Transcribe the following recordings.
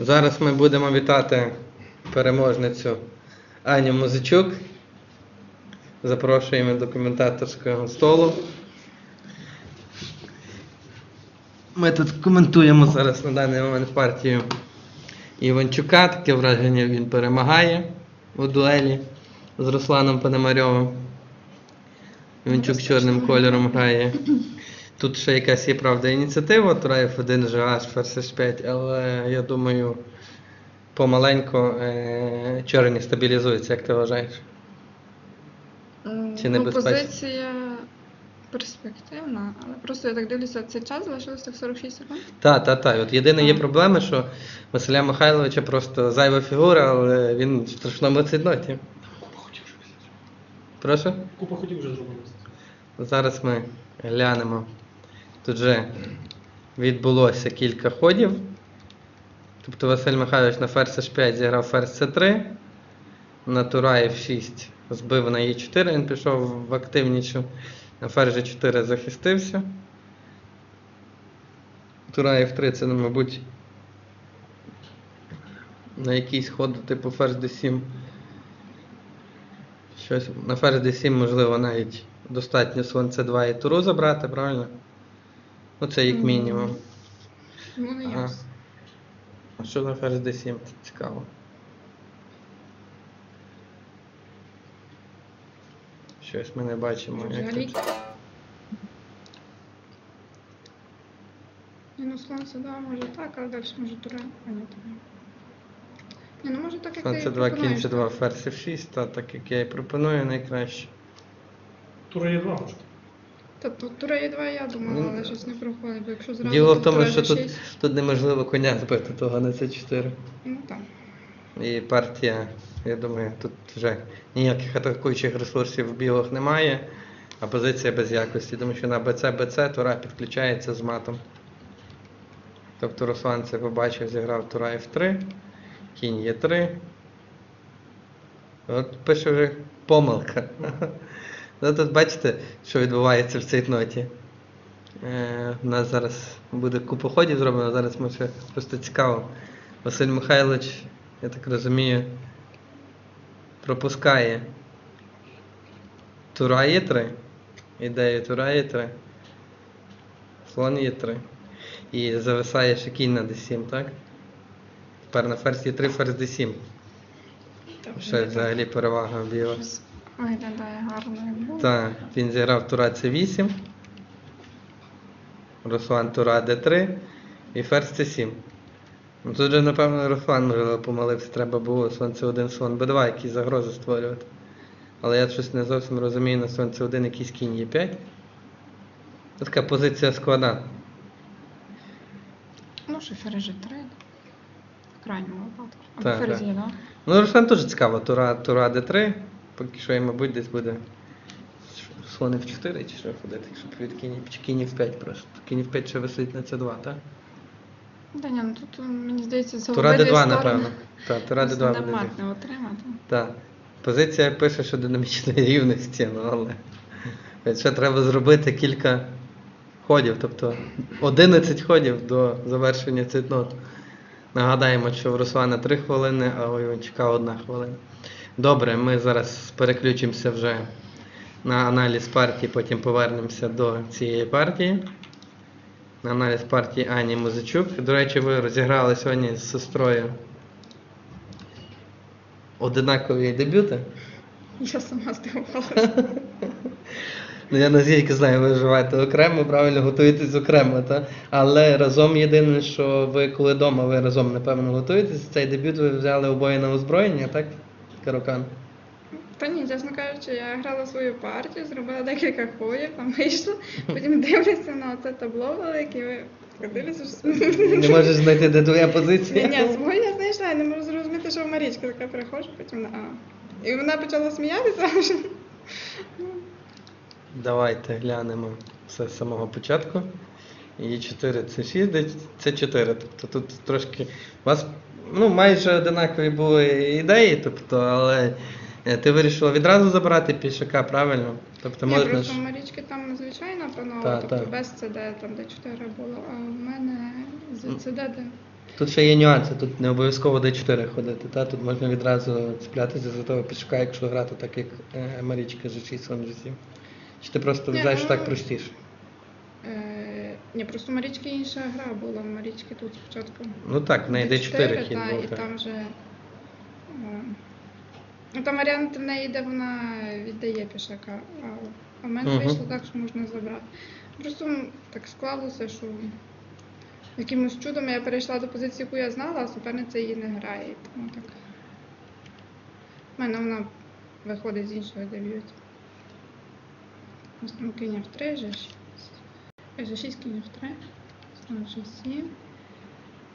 Зараз ми будемо вітати переможницю Аню Музичук. Запрошуємо до коментаторського столу. Ми тут коментуємо зараз на даний момент партію Іванчука. Таке враження він перемагає у дуелі з Русланом Пономарьовим. Іванчук чорним кольором грає. Тут ще якась є правда ініціатива, Тураєв 1 GH, ферзь 5, але я думаю, помаленьку е, чорні стабілізуються, як ти вважаєш? Чи ну, позиція перспективна, але просто я так дивлюся, цей час залишилось так 46 секунд. Так, так, так. От єдине є проблема, що Василя Михайловича просто зайва фігура, але він в страшному цідноті. Купа хотів вже. Прошу? Купа хотів вже зробити. Зараз ми глянемо. Тут вже відбулося кілька ходів. Тобто Василь Михайлович на ферзь H5 зіграв ферзь C3, на тура F6 збив на E4, він пішов в активнішу, на ферзь G4 захистився. Тура F3 це, мабуть, на якийсь ход типу ферзь D7. Щось на ферзь D7, можливо, навіть достатньо слон C2 і туру забрати, правильно? Ну, це як мінімум. Ну, не Ага. ясно. А що на ферзь D7? Цікаво. Щось ми не бачимо. Як Взагалі. тут. Ні, ну слон це може так, але далі може тура, а не тура. Ні, ну може так, як Слон C2, пропонуєш, кінь так. C2, ферзь F6, та так як я і пропоную найкраще. Тура є два може. Тобто тура є 2, я думала, Ну, але щось не проходить, бо якщо зразу Діло в тому, що тут, тут неможливо коня збити того на C4. Ну так. І партія, я думаю, тут вже ніяких атакуючих ресурсів в білих немає, а позиція без якості, тому що на БЦ БЦ Тура підключається з матом. Тобто Руслан це побачив, зіграв Тура F3, кінь Е3. От пише вже помилка. Ну тут бачите, що відбувається в цій ноті. Е, у нас зараз буде купа ходів зроблено, зараз ми ще просто цікаво. Василь Михайлович, я так розумію, пропускає Тура є 3. Ідею Тура є 3. Слон є 3. І зависає ще кінь на D7, так? Тепер на ферзь є 3, ферзь D7. Так, Ще взагалі перевага біла. Виглядає гарно. Так, він зіграв Тура C8. Руслан Тура D3 і ферзь C7. Ну тут же, напевно, Руслан можливо помилився, треба було слон C1, слон B2, які загрози створювати. Але я щось не зовсім розумію на слон C1 якийсь кінь Е5. Це така позиція складна. Ну, ще фережі 3. В крайньому випадку. Так, так. да? Ну, Руслан теж цікаво, Тура, Тура D3. Поки що, і, мабуть, десь буде слон F4 чи що ходити, якщо від кінь, чи кінь F5 просто. Кінь F5 ще висить на C2, так? Да ні, ну тут мені здається, це Тура обидві D2, сторони. напевно. Так, Тура Просто D2 буде. не отримати. Так. Позиція пише, що динамічної рівності, ну але ще треба зробити кілька ходів, тобто 11 ходів до завершення цитнот. Нагадаємо, що в Руслана 3 хвилини, а у Іванчука 1 хвилина. Добре, ми зараз переключимося вже на аналіз партії, потім повернемося до цієї партії. На аналіз партії Ані Музичук. До речі, ви розіграли сьогодні з сестрою одинакові дебюти. Я сама здивувалася. Ну, я наскільки знаю, ви вживаєте окремо, правильно готуєтесь окремо, та? але разом єдине, що ви коли вдома, ви разом, напевно, готуєтесь. Цей дебют ви взяли обоє на озброєння, так? Карукан? Та ні, чесно кажучи, я грала свою партію, зробила декілька ходів, там вийшла, потім дивлюся на це табло велике, ви дивлюся, що... Не можеш знайти, де твоя позиція? ні, свою я знайшла, я не можу зрозуміти, що в Марічка така приходжу, потім на А. І вона почала сміятися. Давайте глянемо все з самого початку. І 4 це 6, це 4. Тобто тут трошки у вас ну, майже одинакові були ідеї, тобто, але е, ти вирішила відразу забрати пішака, правильно? Тобто Ні, можна просто ж. у Марічки там звичайна панова, Та, тобто та. без CD, там де 4 було, а в мене з де Тут ще є нюанси, тут не обов'язково d4 ходити, та? тут можна відразу цеплятися за того пішака, якщо грати так, як е, Марічка G6, слон G7. Чи ти просто Ні, вважаєш ну, так простіше? Ні, просто Марічки інша гра була. Марічки тут спочатку. Ну так, в неї йде 4 хід був. І там вже. Ну там варіант в неї йде, вона віддає пішака. А, в мене Мгм. вийшло так, що можна забрати. Просто так склалося, що якимось чудом я перейшла до позиції, яку я знала, а суперниця її не грає. і Тому так. В мене вона виходить з іншого дев'ють. Останкиня в три же ж. G6, кінь 3, слон 7.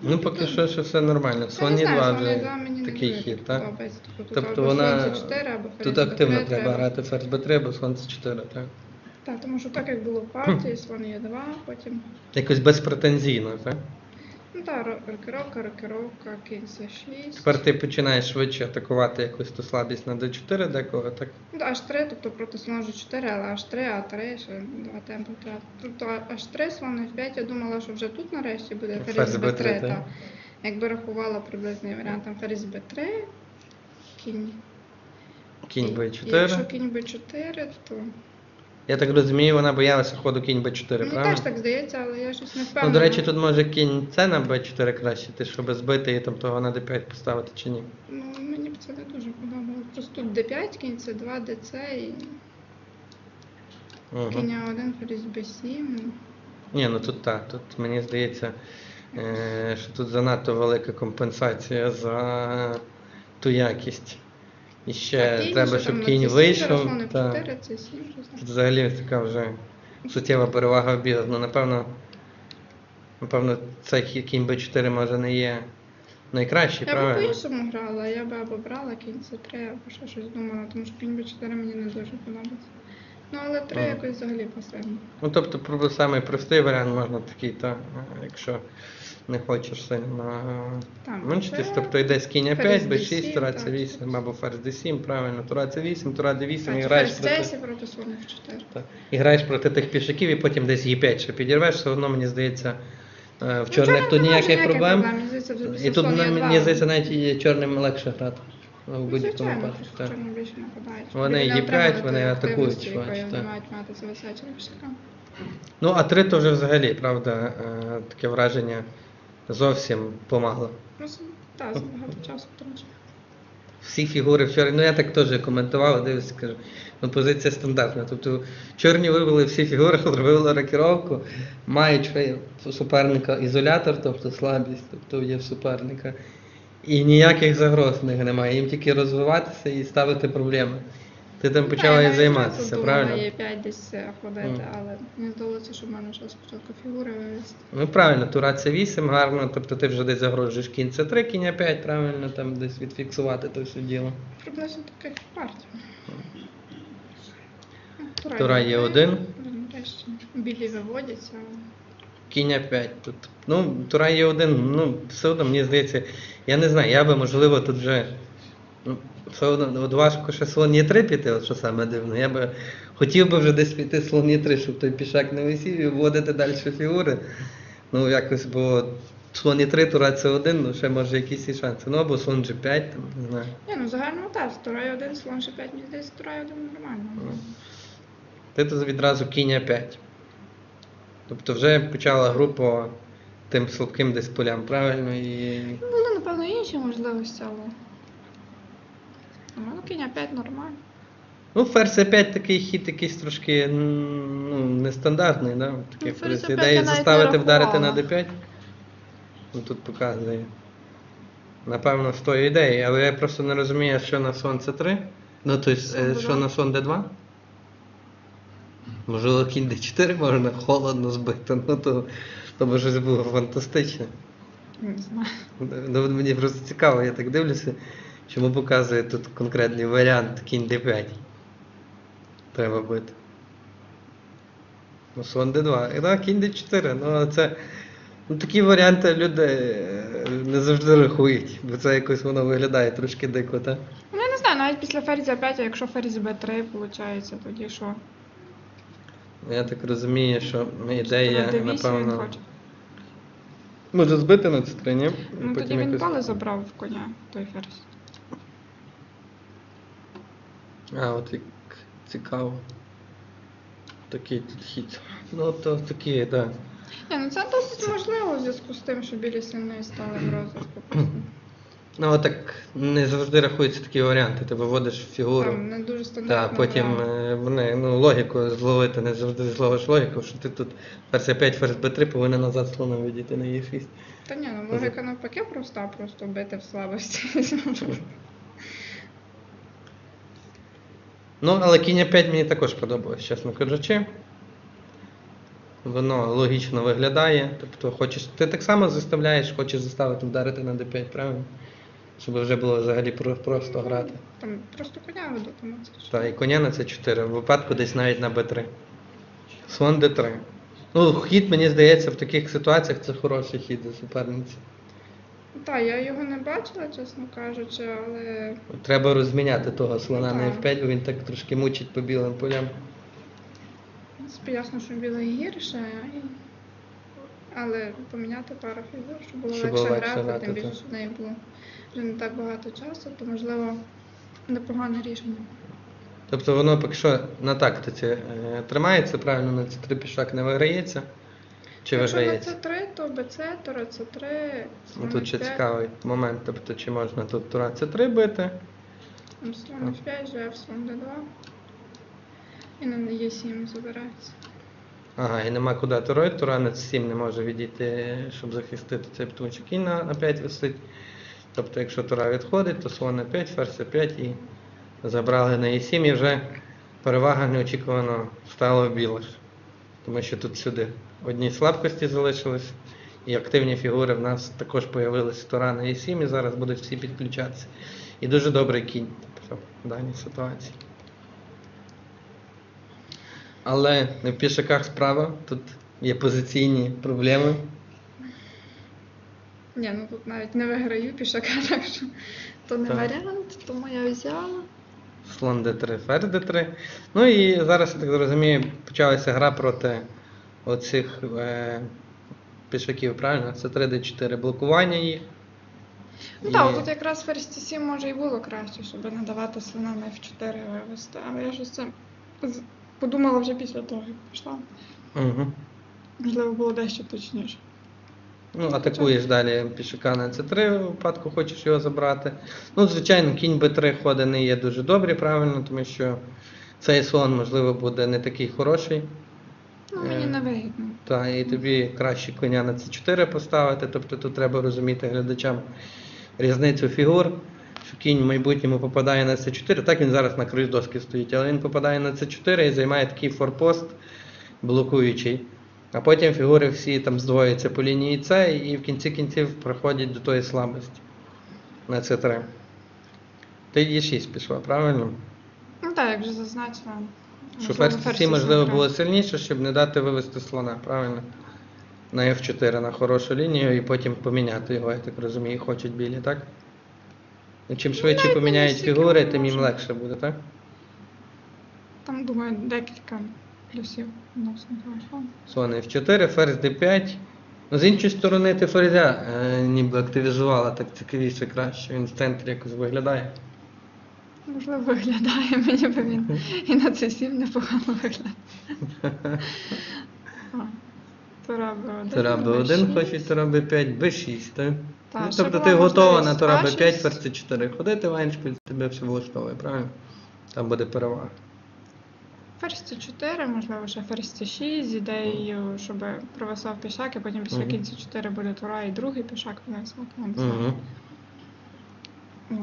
Ну, поки що ще все нормально. В слоні 2 вже такий хід, так? Тобто вона тут активно треба грати ферзь Б3 або слон С4, так? Так, тому що так як було в партії, слон Е2, потім. Якось безпретензійно, так? Ну так, ро- рокировка, рокировка, кінь С6. Тепер ти починаєш швидше атакувати якусь ту слабість на d4 декого, так? Ну, так, H3, тобто проти слон G4, але H3, А3, ще два темпи треба. Тобто H3, слон F5, я думала, що вже тут нарешті буде Ферзь ферзь B3, B3. так. Якби рахувала приблизний варіант, там ферзь B3, кінь. Кінь І- і b4. Якщо кінь B4, то. Я так розумію, вона боялася ходу кінь b4, Мені правильно? теж так здається, але я щось не Ну, до речі, тут може кінь С на b4 краще, ти щоб збити і там того на d5 поставити чи ні. Ну, мені б це не дуже подобалось. Просто тут d5, кінь c2, dc і Угу. кінь А1, ферзь b7. Ні, ну тут так, тут мені здається, е, що тут занадто велика компенсація за ту якість. І ще А кінь, треба, щоб там кінь вийшов. слон F4, Та. c7, Тут взагалі така вже суттєва перевага в. Ну, напевно, напевно, цей кінь b4 може не є найкращий, Я б правильно? по-іншому грала, я б або брала кінь c3, або ще щось думала, тому що кінь b4 мені не дуже подобається. Ну, але 3 Ага. якось взагалі пасивно. Ну, тобто, про- самий простий варіант можна такий, та, е, якщо не хочеш сильно мучитись, це тобто йде з кінь ферзь 5 b6, D7, тура так, c8, або ферзь d7, правильно, тура c8, тура d8, і граєш проти, c проти слон f4. та, і граєш проти тих пішаків, і потім десь e5 ще підірвеш, все одно, мені здається, е, в чорних Ну, тут ніяких проблем. І тут, мені здається, навіть чорним легше грати. Ну, Ну, звичайно, так. чорні більше нападають. Вони отримали вони атакують швидше, вони так. мають мати забезпечення пішака. Ну, а 3 то вже взагалі, правда, е, таке враження зовсім помало. Ну, так, багато часу втрачає. Всі фігури вчора, ну я так теж коментував, дивився, кажу, ну позиція стандартна. Тобто чорні вивели всі фігури, зробили рокіровку, мають у суперника ізолятор, тобто слабість, тобто є в суперника. І ніяких загроз в них немає. Їм тільки розвиватися і ставити проблеми. Ти там почала і займатися, правильно? Я 5 десь ходити, але мені здалося, що в мене ще спочатку фігури вивести. Ну правильно, тура C8 гарно, тобто ти вже десь загрожуєш кінь С3, кінь 5 правильно, там десь відфіксувати то все діло. Приблизно таких партій. Тура є один. Білі виводяться. Кінь 5 тут. Ну, тура є один, ну, все одно, мені здається, я не знаю, я би, можливо, тут вже. Ну, все одно, от важко ще слон є 3 піти, от що саме дивно. Я би хотів би вже десь піти слон є 3, щоб той пішак не висів і вводити далі фігури. Ну, якось, бо слон є 3, тура це 1, ну ще може якісь і шанси. Ну, або слон G5, там, не знаю. Ні, ну в загальному так, Тура є один, слон ще 5, мені здається, Тура є один нормально. Ти тут відразу кінь 5. Тобто вже почала гру по тим слабким десь полям, правильно? І... Були, напевно, інші можливості, але. У мене кінь 5 нормально. Ну, ферзь 5 такий хід якийсь трошки ну, нестандартний, да? Ну, ферзь ферзь. F5 я Ідея навіть не заставити вдарити на рахувала. d5. Ну тут показує. Напевно, з тої ідеї, але я просто не розумію, що на сон c3. Ну, тобто, е, що D2. на сон d2. Можливо, кінь d4 можна холодно збити, ну то, то би щось було фантастичне. Не знаю. Ну, мені просто цікаво, я так дивлюся, чому показує тут конкретний варіант кінь d5. Треба бити. Ну, слон d2. І да, кінь d4. Ну, це, ну, такі варіанти люди е, не завжди рахують, бо це якось воно виглядає трошки дико, так? Ну, я не знаю, навіть після ферзя 5, а якщо ферзь Б3, виходить, тоді що? Я так розумію, що ідея, Тура D8 він напевно. хоче. Може збити на С3, ні? Ну тоді він якось- поле забрав в коня, той ферзь. А, от як цікаво. Такий тут хід. Ну, то такі, так. Да. Ні, ну це досить можливо в зв'язку з тим, що білі сильно стали в розвитку. Ну, так не завжди рахуються такі варіанти. Ти виводиш фігуру. Там не дуже Та потім е, вони, ну, логіку зловити, не завжди зловиш логіку, що ти тут ферзь 5 ферзь Б3 повинен назад слоном відійти на Е6. Та ні, ну логіка навпаки проста, просто бити в слабості. Ну, але кінь 5 мені також подобалось, чесно кажучи. Воно логічно виглядає. Тобто, хочеш, ти так само заставляєш, хочеш заставити вдарити на d5, правильно? Щоб вже було взагалі про- просто грати. Там просто коня ведуть, тому це ж. Та, і коня на c 4 в випадку десь навіть на b3. Слон d3. Ну, хід, мені здається, в таких ситуаціях це хороший хід за суперниці. Так, я його не бачила, чесно кажучи, але Треба розміняти того слона на Так. f5, бо він так трошки мучить по білим полям. в принципі ясно, що білий гірше. І... Але поміняти пару фігур, щоб було Щоб легше грати, грати, тим більше, так. що в неї було вже не так багато часу, то можливо непогане рішення. Тобто воно поки що на тактиці е, тримається, правильно, на c 3 пішак не виграється. Чи Якщо на виграється? С3, то БЦ, то Р3, Ну, тут ще цікавий момент, тобто чи можна тут тура c 3 бити. Слон F5, ЖФ, слон Д2. І на Е7 забирається. Ага, і нема куди турой, тура на c7 не може відійти, щоб захистити цей птунчик. Кінь на, на 5 висить. Тобто, якщо тура відходить, то слон на 5, ферзь 5 і забрали на e7 і вже перевага неочікувано стала в білих. Тому що тут сюди одні слабкості залишились, і активні фігури в нас також появилися тура на e7 і зараз будуть всі підключатися. І дуже добрий кінь тобто, в даній ситуації. Але не в пішаках справа, тут є позиційні проблеми. Ні, ну тут навіть не виграю пішака, так що то не Так. варіант, тому я взяла. Слон d3, ферзь d3. Ну і зараз, я так розумію, почалася гра проти оцих е, пішаків, правильно? Це 3 d4 блокування їх. Ну І- так, тут якраз ферзь С7 може і було краще, щоб не давати слона на F4 вивести. Але я щось це подумала вже після того, як пішла. Угу. Можливо, було дещо точніше. Ну, атакуєш далі пішака на c3, в випадку хочеш його забрати. Ну, звичайно, кінь b3 ходи не є дуже добрі, правильно, тому що цей слон, можливо, буде не такий хороший. Ну, мені Е. не вигідно. Та, і тобі краще коня на c4 поставити. Тобто тут треба розуміти глядачам різницю фігур, що кінь в майбутньому попадає на c4. Так він зараз на краю доски стоїть, але він попадає на c4 і займає такий форпост блокуючий. А потім фігури всі там здвоюються по лінії С і в кінці кінців приходять до тої слабості на c3. Ти Е6 пішла, правильно? Ну так, як вже зазначила. Що ферзь можливо, було сильніше, щоб не дати вивести слона, правильно? На F4 на хорошу лінію і потім поміняти його, я так розумію, хочуть білі, так? І чим швидше навіть поміняють фігури, тим їм можна. легше буде, так? Там, думаю, декілька плюсів відносно слона. Слон F4, ферзь D5. Ну, з іншої сторони, ти ферзя е, ніби активізувала, так цікавіше краще. Він в центрі якось виглядає. Можливо, виглядає мені, бо він і на це сім непогано виглядає. Тура Б1. Тура B1 хочуть, тура B5, B6, так? Так, ну, тобто ти готова на тура А6. B5, ферзь C4 ходити, Вайншпіль тебе все влаштовує, правильно? Там буде перевага. Ферзь С4, можливо, ще ферзь С6 з ідеєю, щоб провисав пішак, і потім після кінця 4 буде тура і другий пішак провисав. Угу.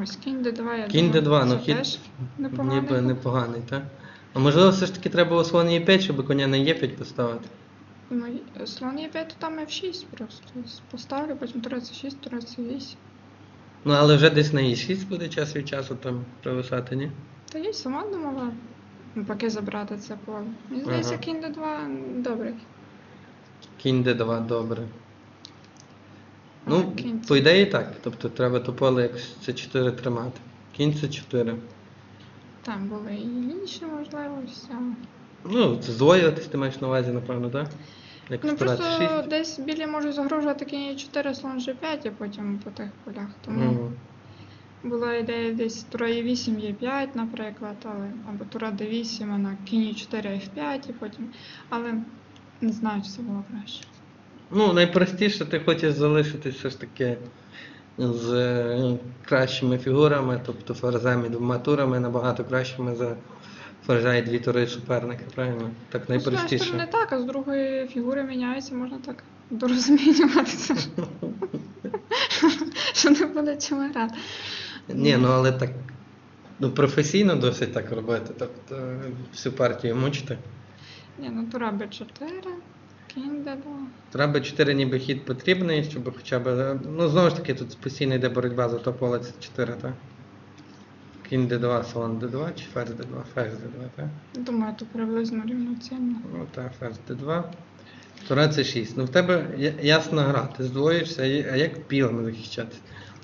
Ось, кінь Д2, я Кінь думаю, D2, ну це хід теж непоганий. ніби непоганий, так? А можливо, все ж таки треба було слон Е5, щоб коня на Е5 поставити. Ну, слон Е5, то там F6 просто. Поставлю, потім тура С6, тура С8. Ну, але вже десь на Е6 буде час від часу там провисати, ні? Та я й сама думала, ну, поки забрати це поле. Мені здається, Ага. кінь Д2 добрий. Кінь D2, добре. Ну, кінь по ідеї так. Тобто треба то поле як С4 тримати. Кінь С4. Там були і інші можливості. але- Ну, здвоюватись ти маєш на увазі, напевно, так? Ну просто С6. десь білі можуть загрожувати кінь 4 слон G5, а потім по тих полях. Тому Мгм. була ідея десь тура Е8 Е5, наприклад, але або тура Д8, а на кінь 4 F5 і потім. Але не знаю, чи це було краще. Ну, найпростіше ти хочеш залишитись все ж таки з е, кращими фігурами, тобто ферзем і двома турами набагато кращими за і дві тури суперника, правильно? Так Ну, з однієї найпростіше. так, а з другої фігури міняються, можна так дорозмінювати це. Що не буде чим грати. Ні, ну але так ну, професійно досить так робити. Тобто всю партію мучити. Ні, ну тура Б4, кінь Д2. Треба 4 ніби хід потрібний, щоб хоча б. Ну, знову ж таки, тут постійно йде боротьба за топ поле це 4, так? Кінь d2, слон d2, чи ферзь d2, ферзь d2, так? Думаю, то приблизно рівноцінно. Ну так, ферзь d2. Тура це 6. Ну в тебе ясна гра, ти здвоїшся, а як білими захищатися?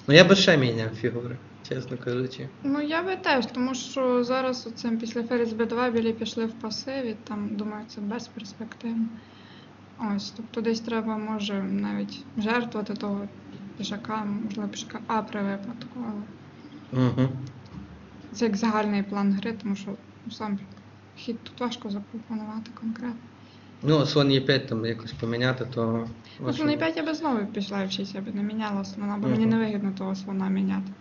Ну я би ще міняв фігури, чесно кажучи. Ну я би теж, тому що зараз оцим після Ферзь Б2 білі пішли в пасиві, там думаю, це безперспективно. Ось, тобто десь треба може навіть жертвувати того пішака, можливо, пішака А при випадку, але Угу. Це як загальний план гри, тому що ну, сам хід тут важко запропонувати конкретно. Ну, слон Е5 там якось поміняти, то. Ну, слон 5 я би знову пішла в 6, я би не міняла слона, бо мені Мгм. не вигідно того слона міняти.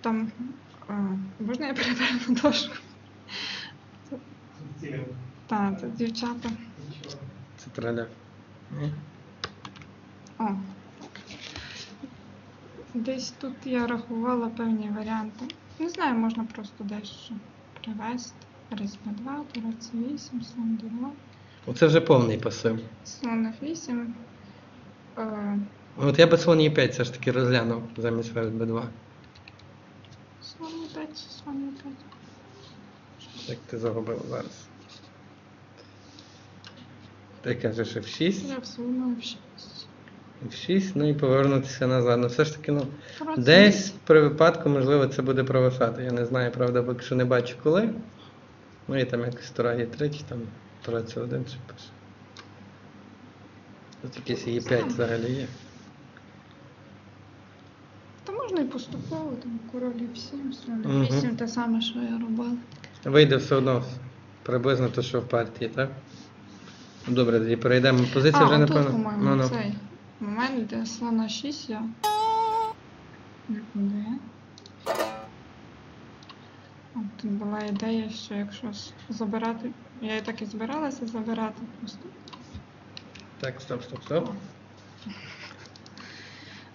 Там. А, можна я переберу на дошку? Так, це дівчата. Це треля. О. Десь тут я рахувала певні варіанти. Не знаю, можна просто дещо привести. Різь на 2, турець 8, слон d2. Оце вже повний пасив. Слон f8. Е, От я би слон e5 все ж таки розглянув замість ферзь b2. Слон e5, слон e5. Як ти загубив зараз. Ти кажеш f6. Я всунула f6 в 6, ну і повернутися назад. Ну все ж таки, ну Працює. десь при випадку, можливо, це буде провисати. Я не знаю, правда, поки що не бачу коли. Ну і там якось тура є 3 чи там 31, чи пише. Тут якесь є 5 взагалі є. Та можна і поступово, там королів 7, слони 8, те саме, що я робила. Вийде все одно приблизно те, що в партії, так? Ну, добре, тоді перейдемо. Позиція А, вже не напевно. Ну-ну. цей момент, де слона 6 я. Нікуди. От тут була ідея, що якщо забирати. Я і так і збиралася забирати просто. Так, стоп, стоп, стоп.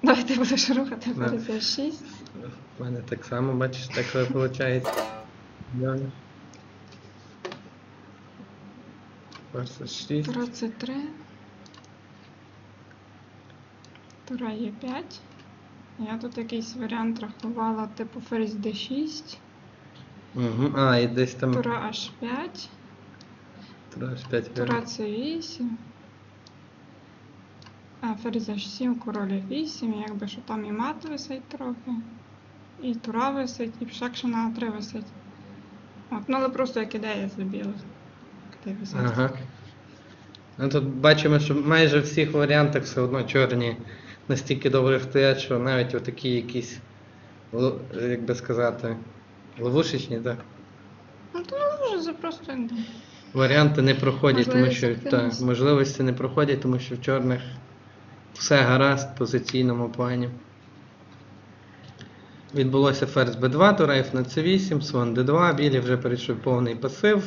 Давай ти будеш рухати ферзя 6. У мене так само, бачиш, так виходить. Ферзь 6. Тура С3. Тура Е5. Я тут якийсь варіант рахувала, типу ферзь d6, Угу. А, і десь там тура h5, тура h5. тура c8. А ферзь h7, король f8, якби що там і мат висить трохи. І тура висить, і пішак ще на А3 висить. От, ну але просто як ідея забіла. Ага. Ну тут бачимо, що майже в всіх варіантах все одно чорні настільки добре стоять, що навіть отакі якісь, як би сказати, ловушечні, так. Ну то не це просто ну, Варіанти не проходять, тому що та, можливості не проходять, тому що в чорних все гаразд в позиційному плані. Відбулося ферзь b2, тура f на c8, слон d2, білі вже перейшов повний пасив.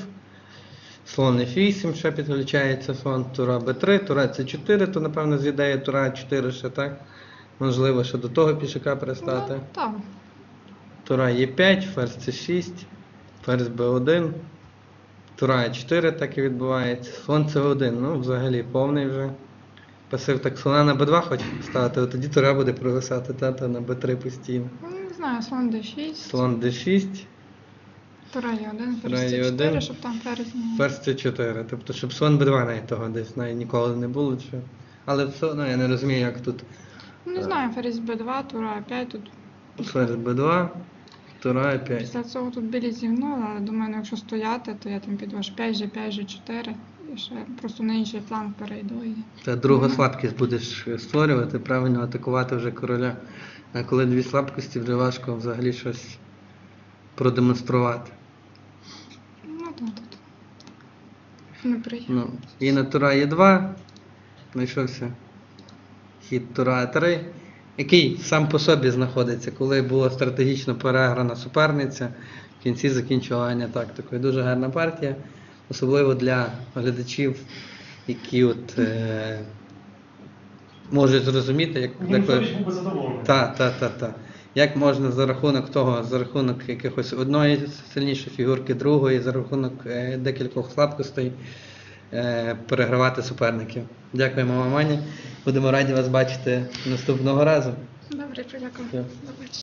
Слон f8 ще підключається, слон тура b3, тура c4, то напевно з ідеї тура 4 ще так. Можливо, ще до того пішака перестати. Ну, так. Тура Е5, ферзь С6, ферзь Б1, Тура Е4 так і відбувається. Слон С1, ну взагалі повний вже. Пасив так слона на Б2 хоче ставити, от тоді Тура буде провисати тата на Б3 постійно. Ну, не знаю, слон d6, Слон Д6, тура Е1, Тура ферзь Е1, c4, щоб там ферзь не... ферзь С4. Тобто, щоб слон Б2 навіть того десь навіть ніколи не було. Чи... Але все одно я не розумію, як тут Ну, не знаю, ферзь b2, тура А5, тут ферзь Б2, Тура Е5. після цього тут білі зігнули, але думаю, ну, якщо стояти, то я там піду H5, G5, G4. і ще просто на інший фланг перейду. І... Та другу слабкість будеш створювати, правильно атакувати вже короля. А коли дві слабкості, вже важко взагалі щось продемонструвати. Ну, то тут. Неприємно. Ну, і на Тура є 2 знайшовся хід Тура 3 який сам по собі знаходиться, коли була стратегічно переграна суперниця, в кінці закінчування тактикою. Дуже гарна партія, особливо для глядачів, які от, е, можуть зрозуміти, як деколи- Федич був би задоволений. Як можна за рахунок того, за рахунок якихось одної сильнішої фігурки, другої, за рахунок е, декількох слабкостей е, перегравати суперників. Дякуємо вам, Ані. Будемо раді вас бачити наступного разу. Добре, дякую.